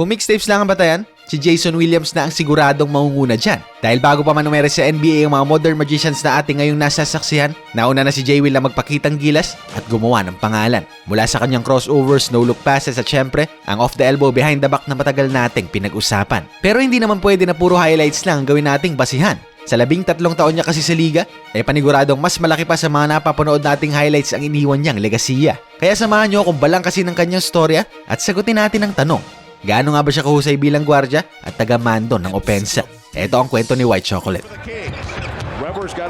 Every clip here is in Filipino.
Kung mixtapes lang ang batayan, si Jason Williams na ang siguradong mangunguna dyan. Dahil bago pa man umere sa NBA ang mga modern magicians na ating ngayong nasa saksihan, nauna na si J. Will na magpakitang gilas at gumawa ng pangalan. Mula sa kanyang crossovers, no-look passes at syempre, ang off-the-elbow behind the back na matagal nating pinag-usapan. Pero hindi naman pwede na puro highlights lang ang gawin nating basihan. Sa labing tatlong taon niya kasi sa liga, ay paniguradong mas malaki pa sa mga napapanood nating highlights ang iniwan niyang legasiya. Kaya samahan niyo kung balang kasi ng kanyang storya at sagutin natin ang tanong. Gaano nga ba siya kahusay bilang gwardya at taga-mando ng opensa? Ito ang kwento ni White Chocolate.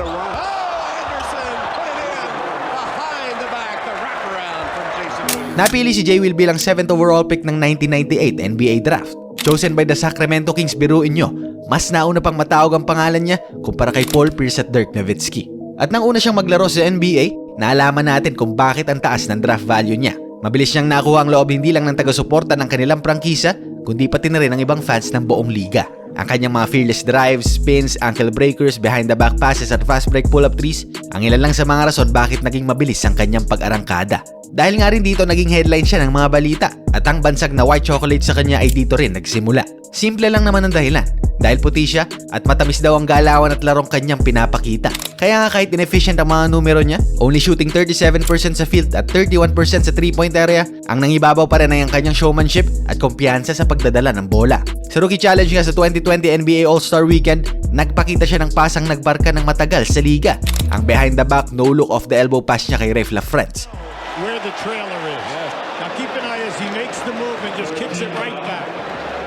Oh. Napili si J. Will bilang 7th overall pick ng 1998 NBA Draft. Chosen by the Sacramento Kings biruin nyo, mas nauna pang matawag ang pangalan niya kumpara kay Paul Pierce at Dirk Nowitzki. At nang una siyang maglaro sa NBA, naalaman natin kung bakit ang taas ng draft value niya. Mabilis niyang nakuha ang loob hindi lang ng taga-suporta ng kanilang prangkisa, kundi pati na rin ng ibang fans ng buong liga. Ang kanyang mga fearless drives, spins, ankle breakers, behind the back passes at fast break pull-up threes, ang ilan lang sa mga rason bakit naging mabilis ang kanyang pag-arangkada. Dahil nga rin dito naging headline siya ng mga balita at ang bansag na white chocolate sa kanya ay dito rin nagsimula. Simple lang naman ang dahilan. Dahil puti siya at matamis daw ang galawan at larong kanyang pinapakita. Kaya nga kahit inefficient ang mga numero niya, only shooting 37% sa field at 31% sa 3-point area, ang nangibabaw pa rin ay ang kanyang showmanship at kumpiyansa sa pagdadala ng bola. Sa rookie challenge nga sa 2020 NBA All-Star Weekend, nagpakita siya ng pasang nagbarka ng matagal sa liga. Ang behind the back, no look off the elbow pass niya kay Rafe LaFrentz. Where the trailer is. Now keep an eye as he makes the move and just kicks it right back.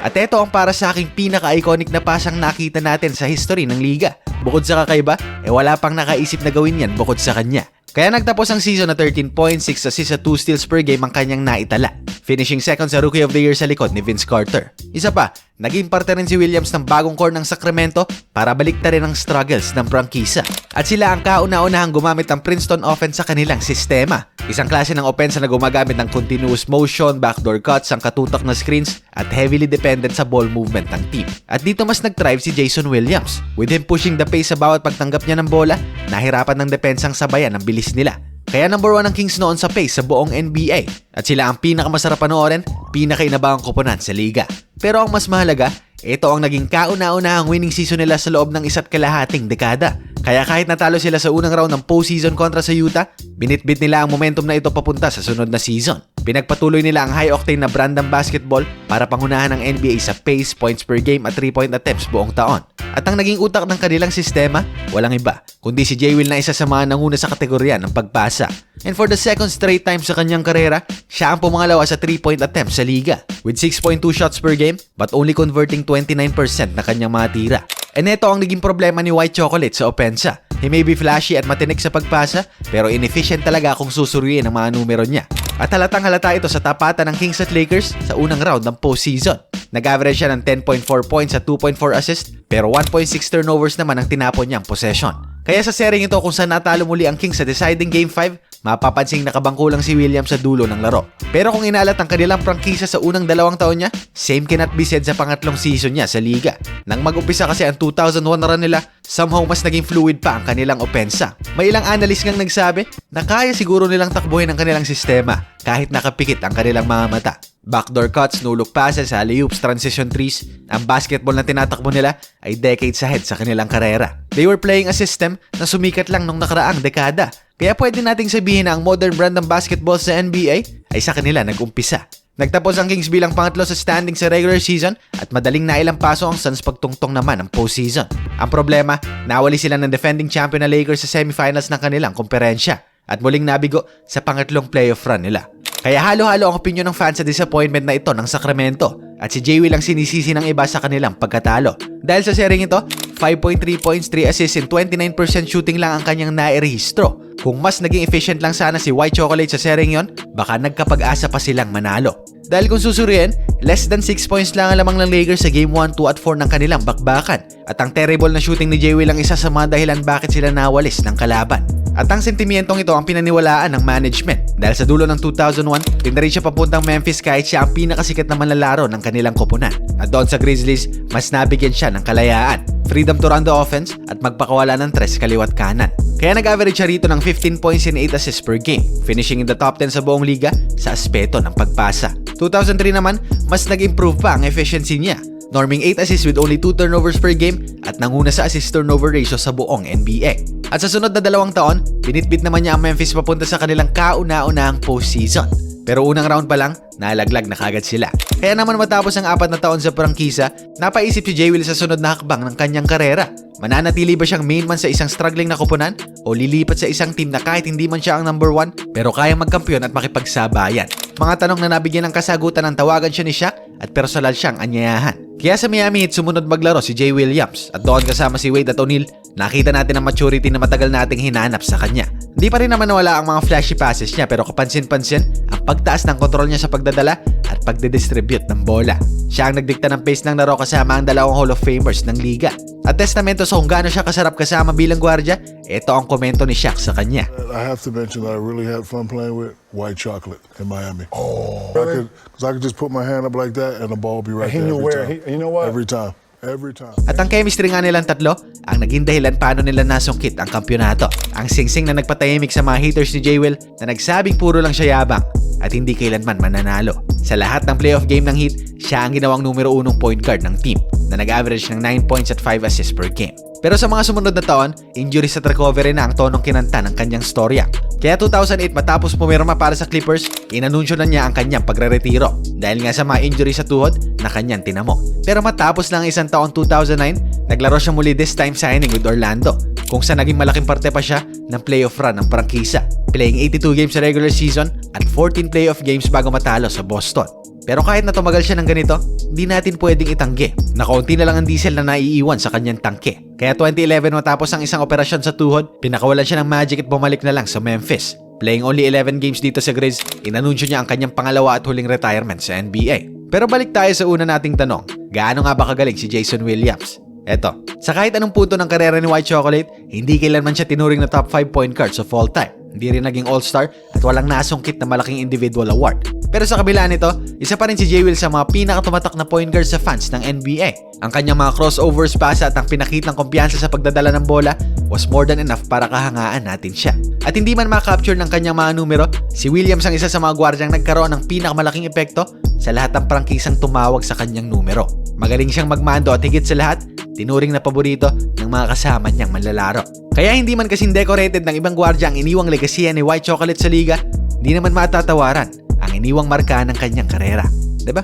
At ito ang para sa aking pinaka-iconic na pasang nakita natin sa history ng liga. Bukod sa kakaiba, eh wala pang nakaisip na gawin yan bukod sa kanya. Kaya nagtapos ang season na 13 points, 6 assists at 2 steals per game ang kanyang naitala. Finishing second sa Rookie of the Year sa likod ni Vince Carter. Isa pa, naging parte rin si Williams ng bagong core ng Sacramento para baliktarin ang struggles ng prangkisa. At sila ang kauna-unahang gumamit ng Princeton offense sa kanilang sistema. Isang klase ng offense na gumagamit ng continuous motion, backdoor cuts, ang katutok na screens, at heavily dependent sa ball movement ng team. At dito mas nag-thrive si Jason Williams. With him pushing the pace sa bawat pagtanggap niya ng bola, nahirapan ng depensang sabayan ang bilis nila. Kaya number 1 ang Kings noon sa pace sa buong NBA. At sila ang pinakamasarap panoorin, pinakainabangang koponan sa liga. Pero ang mas mahalaga, ito ang naging kauna-unahang winning season nila sa loob ng isa't kalahating dekada. Kaya kahit natalo sila sa unang round ng postseason kontra sa Utah, binitbit nila ang momentum na ito papunta sa sunod na season. Pinagpatuloy nila ang high-octane na brand ng basketball para pangunahan ng NBA sa pace, points per game at 3-point attempts buong taon. At ang naging utak ng kanilang sistema, walang iba, kundi si J. Will na isa sa mga nanguna sa kategorya ng pagpasa. And for the second straight time sa kanyang karera, siya ang pumangalawa sa 3-point attempts sa liga with 6.2 shots per game but only converting 29% na kanyang mga tira. And ito ang naging problema ni White Chocolate sa opensa. He may be flashy at matinik sa pagpasa, pero inefficient talaga kung susuriin ang mga numero niya. At halatang halata ito sa tapatan ng Kings at Lakers sa unang round ng postseason. Nag-average siya ng 10.4 points at 2.4 assists, pero 1.6 turnovers naman ang tinapon niyang possession. Kaya sa sering ito kung saan natalo muli ang Kings sa deciding Game 5, mapapansing nakabangko lang si Williams sa dulo ng laro. Pero kung inalat ang kanilang prangkisa sa unang dalawang taon niya, same cannot be said sa pangatlong season niya sa liga. Nang mag-umpisa kasi ang 2001 na run nila, somehow mas naging fluid pa ang kanilang opensa. May ilang analyst ngang nagsabi na kaya siguro nilang takbuhin ang kanilang sistema kahit nakapikit ang kanilang mga mata. Backdoor cuts, no-look passes, alley-oops, transition threes, ang basketball na tinatakbo nila ay decades ahead sa kanilang karera. They were playing a system na sumikat lang nung nakaraang dekada. Kaya pwede nating sabihin na ang modern brand ng basketball sa NBA ay sa kanila nag-umpisa. Nagtapos ang Kings bilang pangatlo sa standing sa regular season at madaling nailang paso ang Suns pagtungtong naman ng postseason. Ang problema, nawali sila ng defending champion na Lakers sa semifinals ng kanilang komperensya at muling nabigo sa pangatlong playoff run nila. Kaya halo-halo ang opinion ng fans sa disappointment na ito ng Sacramento at si Jay Will ang sinisisi ng iba sa kanilang pagkatalo. Dahil sa sering ito, 5.3 points, 3 assists and 29% shooting lang ang kanyang nairehistro. Kung mas naging efficient lang sana si White Chocolate sa sering yon, baka nagkapag-asa pa silang manalo. Dahil kung susuriin, less than 6 points lang ang lamang ng Lakers sa Game 1, 2 at 4 ng kanilang bakbakan. At ang terrible na shooting ni Jay Will ang isa sa mga dahilan bakit sila nawalis ng kalaban. At ang sentimentong ito ang pinaniwalaan ng management. Dahil sa dulo ng 2001, tinda rin siya papuntang Memphis kahit siya ang pinakasikat na manlalaro ng kanilang koponan. At doon sa Grizzlies, mas nabigyan siya ng kalayaan, freedom to run the offense at magpakawala ng tres kaliwat kanan. Kaya nag-average siya rito ng 15 points and 8 assists per game, finishing in the top 10 sa buong liga sa aspeto ng pagpasa. 2003 naman, mas nag-improve pa ang efficiency niya, norming 8 assists with only 2 turnovers per game at nanguna sa assist turnover ratio sa buong NBA. At sa sunod na dalawang taon, binitbit naman niya ang Memphis papunta sa kanilang kauna-unahang postseason. Pero unang round pa lang, nalaglag na kagad sila. Kaya naman matapos ang apat na taon sa prangkisa, napaisip si Jay Will sa sunod na hakbang ng kanyang karera. Mananatili ba siyang main man sa isang struggling na koponan o lilipat sa isang team na kahit hindi man siya ang number one pero kayang magkampiyon at makipagsabayan? Mga tanong na nabigyan ng kasagutan ng tawagan siya ni Shaq at personal siyang anyayahan. Kaya sa Miami Heat sumunod maglaro si Jay Williams at doon kasama si Wade at O'Neal, nakita natin ang maturity na matagal nating hinanap sa kanya. Hindi pa rin naman nawala ang mga flashy passes niya pero kapansin-pansin ang pagtaas ng kontrol niya sa pagdadala at pagdidistribute ng bola. Siya ang nagdikta ng pace ng laro kasama ang dalawang Hall of Famers ng liga. At testamento sa kung gaano siya kasarap kasama bilang gwardya, ito ang komento ni Shaq sa kanya. I have to mention that I really had fun playing with white chocolate in Miami. Oh, I could, cause I could just put my hand up like that and the ball be right He there knew every where. time. He- you know what? Every time. Every time. At ang chemistry nga nilang tatlo, ang naging dahilan paano nila nasungkit ang kampyonato. Ang singsing na nagpatahimik sa mga haters ni Will na nagsabing puro lang siya yabang at hindi kailanman mananalo. Sa lahat ng playoff game ng Heat, siya ang ginawang numero unong point guard ng team na nag-average ng 9 points at 5 assists per game. Pero sa mga sumunod na taon, injuries at recovery na ang tonong kinanta ng kanyang storya. Kaya 2008 matapos pumirma para sa Clippers, inanunsyo na niya ang kanyang pagre-retiro dahil nga sa mga injuries sa tuhod na kanyang tinamo. Pero matapos lang isang taon 2009, naglaro siya muli this time signing with Orlando kung saan naging malaking parte pa siya ng playoff run ng prangkisa, playing 82 games sa regular season at 14 playoff games bago matalo sa Boston. Pero kahit na tumagal siya ng ganito, hindi natin pwedeng itanggi na kaunti na lang ang diesel na naiiwan sa kanyang tangke. Kaya 2011 matapos ang isang operasyon sa tuhod, pinakawalan siya ng magic at bumalik na lang sa Memphis. Playing only 11 games dito sa Grizz, inanunsyo niya ang kanyang pangalawa at huling retirement sa NBA. Pero balik tayo sa una nating tanong, gaano nga ba kagaling si Jason Williams? Eto, sa kahit anong punto ng karera ni White Chocolate, hindi kailanman siya tinuring na top 5 point guard sa fall time. Hindi rin naging all-star at walang nasungkit na malaking individual award. Pero sa kabila nito, isa pa rin si Jay Will sa mga pinakatumatak na point guard sa fans ng NBA. Ang kanyang mga crossovers pasa at ang pinakitang kumpiyansa sa pagdadala ng bola was more than enough para kahangaan natin siya. At hindi man makapture ng kanyang mga numero, si Williams ang isa sa mga gwardyang nagkaroon ng pinakamalaking epekto sa lahat ng prangkisang tumawag sa kanyang numero. Magaling siyang magmando at higit sa lahat, tinuring na paborito ng mga kasama niyang manlalaro. Kaya hindi man kasing decorated ng ibang gwardya ang iniwang legasiya ni White Chocolate sa liga, hindi naman matatawaran ang iniwang marka ng kanyang karera. ba?